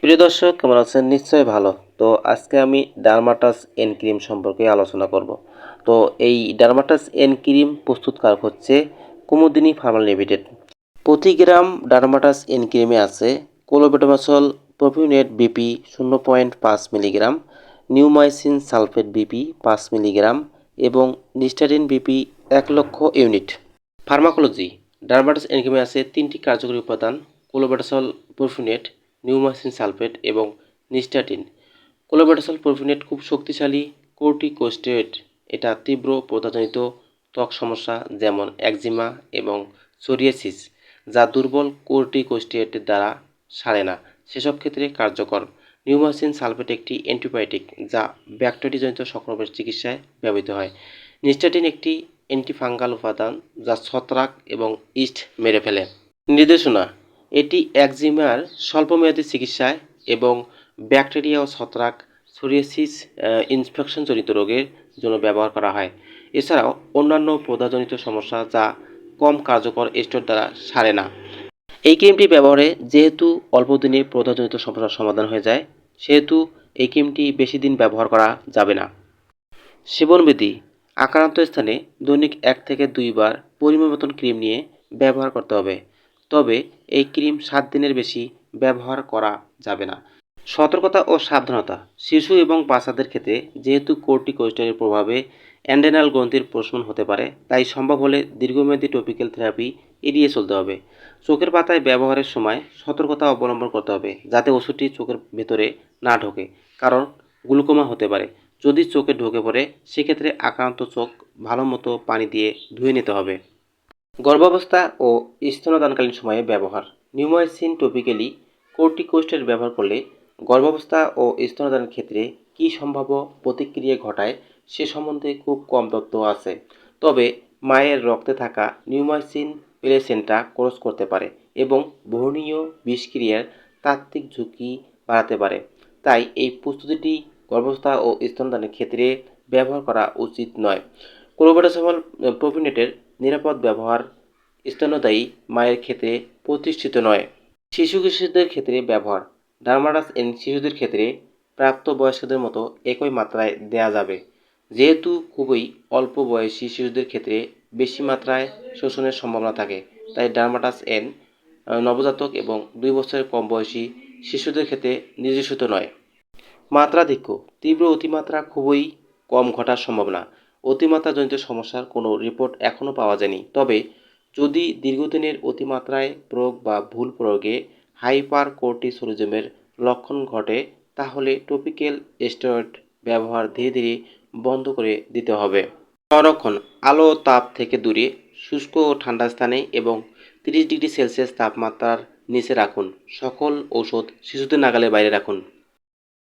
প্রিয় দর্শক, কেমন আছেন? নিশ্চয়ই ভালো। তো আজকে আমি ডার্মাটাস এন ক্রিম সম্পর্কে আলোচনা করব। তো এই ডার্মাটাস এন ক্রিম প্রস্তুতকারক হচ্ছে কুমুদিনী ফার্মাল লিমিটেড। প্রতি গ্রাম ডার্মাটাস এন ক্রিমে আছে কোলোবেটামাসল প্রোপিউনেট বিপি শূন্য পয়েন্ট পাঁচ মিলিগ্রাম, নিউমাইসিন সালফেট বিপি পাঁচ মিলিগ্রাম এবং নিস্টারিন বিপি এক লক্ষ ইউনিট। ফার্মাকোলজি ডার্মাটাস এন ক্রিমে আছে তিনটি কার্যকরী উপাদান, কোলোবেটাসল প্রোপিউনেট নিউমাসিন সালফেট এবং নিস্টাটিন। কোলোবেটাসল প্রোফিনেট খুব শক্তিশালী কোর্টিকোস্টেরয়েড। এটা তীব্র প্রদাজনিত ত্বক সমস্যা যেমন একজিমা এবং সোরিয়াসিস, যা দুর্বল কোর্টিকোস্টেরয়েডের দ্বারা সারে না। সেসব ক্ষেত্রে কার্যকর। নিউমাসিন সালফেট একটি অ্যান্টিবায়োটিক, যা ব্যাকটেরিয়াজনিত সংক্রমণের চিকিৎসায় ব্যবহৃত হয়। নিস্টাটিন একটি অ্যান্টিফাঙ্গাল উপাদান, যা ছত্রাক এবং ইস্ট মেরে ফেলে। নির্দেশনা এটি একজিমার স্বল্পমেয়াদী চিকিৎসায় এবং ব্যাকটেরিয়া ও ছত্রাক সোরিয়াসিস ইনফেকশনজনিত রোগের জন্য ব্যবহার করা হয়। এছাড়াও অন্যান্য প্রদাহজনিত সমস্যা যা কম কার্যকর স্টোর দ্বারা সারে না। এই ক্রিমটি ব্যবহারে যেহেতু অল্প দিনে প্রদাহজনিত সমস্যার সমাধান হয়ে যায়, সেহেতু এই ক্রিমটি বেশি দিন ব্যবহার করা যাবে না। সেবনবিধি, আক্রান্ত স্থানে দৈনিক এক থেকে দুইবার পরিমাণ মতন ক্রিম নিয়ে ব্যবহার করতে হবে। তবে এই ক্রিম সাত দিনের বেশি ব্যবহার করা যাবে না। সতর্কতা ও সাবধানতা। শিশু এবং বাচ্চাদের ক্ষেত্রে যেহেতু কোর্টিকোস্টেরয়েডের প্রভাবে অ্যান্ডেনাল গ্রন্থির প্রশমন হতে পারে, তাই সম্ভব হলে দীর্ঘমেয়াদী টপিক্যাল থেরাপি এড়িয়ে চলতে হবে। চোখের পাতায় ব্যবহারের সময় সতর্কতা অবলম্বন করতে হবে, যাতে ওষুধটি চোখের ভেতরে না ঢোকে, কারণ গ্লুকোমা হতে পারে। যদি চোখে ঢোকে পড়ে, সেক্ষেত্রে আক্রান্ত চোখ ভালো মতো পানি দিয়ে ধুয়ে নিতে হবে। গর্ভাবস্থা ও স্তনদানকালীন সময়ে ব্যবহার। নিউমাইসিন টপিক্যালি কোর্টিকোস্টের ব্যবহার করলে গর্ভাবস্থা ও স্তনদানের ক্ষেত্রে কী সম্ভাব্য প্রতিক্রিয়া ঘটায় সে সম্বন্ধে খুব কম তথ্য আছে। তবে মায়ের রক্তে থাকা নিউমাইসিন প্লেসেন্টা ক্রস করতে পারে এবং বহনীয় বিষক্রিয়ার তাত্ত্বিক ঝুঁকি বাড়াতে পারে। তাই এই প্রস্তুতিটি গর্ভাবস্থা ও স্তনদানের ক্ষেত্রে ব্যবহার করা উচিত নয়। ক্লোবেটাসমল প্রোপিনেটের নিরাপদ ব্যবহার স্তন্যদায়ী মায়ের ক্ষেত্রে প্রতিষ্ঠিত নয়। শিশু কিশোরদের ক্ষেত্রে ব্যবহার ডার্মাটাস এন শিশুদের ক্ষেত্রে প্রাপ্তবয়স্কদের মতো একই মাত্রায় দেয়া যাবে। যেহেতু খুবই অল্প বয়সী শিশুদের ক্ষেত্রে বেশি মাত্রায় শোষণের সম্ভাবনা থাকে, তাই ডার্মাটাস এন নবজাতক এবং দুই বছরের কম বয়সী শিশুদের ক্ষেত্রে নির্দেশিত নয়। মাত্রাধিক্য, তীব্র অতিমাত্রা খুবই কম ঘটার সম্ভাবনা অতিমাত্রাজনিত সমস্যার কোনো রিপোর্ট এখনও পাওয়া যায়নি। তবে যদি দীর্ঘদিনের অতিমাত্রায় প্রয়োগ বা ভুল প্রয়োগে হাইপার কোর্টিসোলিজমের লক্ষণ ঘটে, তাহলে টপিক্যাল স্টেরয়েড ব্যবহার ধীরে ধীরে বন্ধ করে দিতে হবে। সংরক্ষণ, আলো তাপ থেকে দূরে, শুষ্ক ও ঠান্ডা স্থানে এবং তিরিশ ডিগ্রি সেলসিয়াস তাপমাত্রার নিচে রাখুন। সকল ঔষধ শিশুদের নাগালের বাইরে রাখুন।